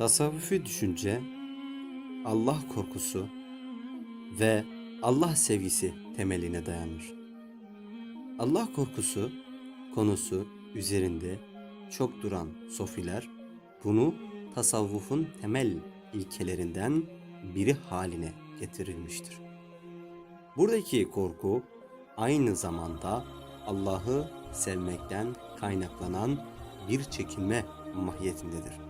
Tasavvufi düşünce Allah korkusu ve Allah sevgisi temeline dayanır. Allah korkusu konusu üzerinde çok duran sofiler bunu tasavvufun temel ilkelerinden biri haline getirilmiştir. Buradaki korku aynı zamanda Allah'ı sevmekten kaynaklanan bir çekinme mahiyetindedir.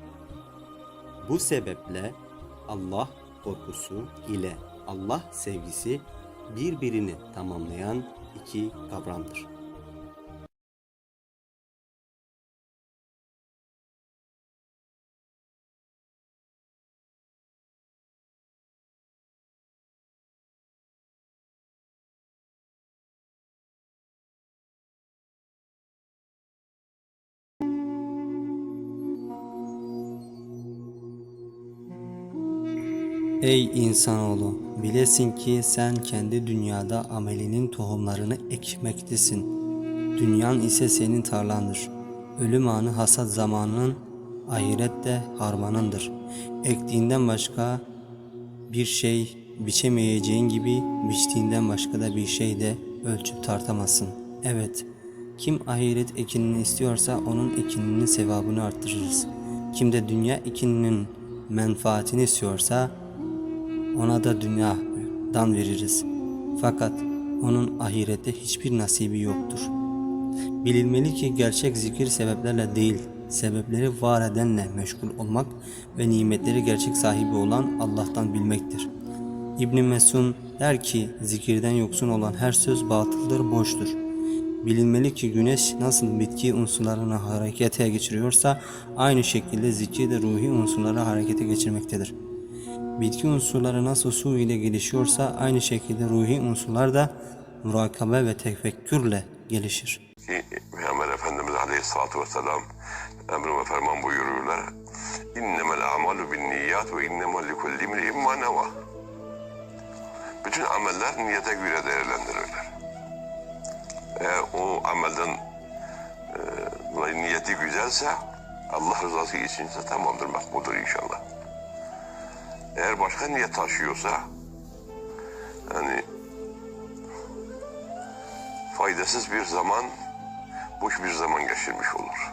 Bu sebeple Allah korkusu ile Allah sevgisi birbirini tamamlayan iki kavramdır. Ey insanoğlu, bilesin ki sen kendi dünyada amelinin tohumlarını ekmektesin. Dünyan ise senin tarlandır. Ölüm anı hasat zamanının, ahirette harmanındır. Ektiğinden başka bir şey biçemeyeceğin gibi biçtiğinden başka da bir şey de ölçüp tartamazsın. Evet, kim ahiret ekinini istiyorsa onun ekininin sevabını arttırırız. Kim de dünya ekininin menfaatini istiyorsa ona da dünyadan veririz. Fakat onun ahirette hiçbir nasibi yoktur. Bilinmeli ki gerçek zikir sebeplerle değil, sebepleri var edenle meşgul olmak ve nimetleri gerçek sahibi olan Allah'tan bilmektir. İbn Mesud der ki zikirden yoksun olan her söz batıldır, boştur. Bilinmeli ki güneş nasıl bitki unsurlarını harekete geçiriyorsa aynı şekilde zikir de ruhi unsurları harekete geçirmektedir. Bitki unsurları nasıl su ile gelişiyorsa aynı şekilde ruhi unsurlar da murakabe ve tefekkürle gelişir. ki Peygamber Efendimiz Aleyhisselatü Vesselam emri ve ferman buyuruyorlar. İnnemel amalu bin niyat ve innemel likulli imri'in ma neva. Bütün ameller niyete göre değerlendirirler. Eğer o amelden e, niyeti güzelse Allah rızası içinse tamamdır, makbudur inşallah. Eğer başka niyet taşıyorsa yani faydasız bir zaman, boş bir zaman geçirmiş olur.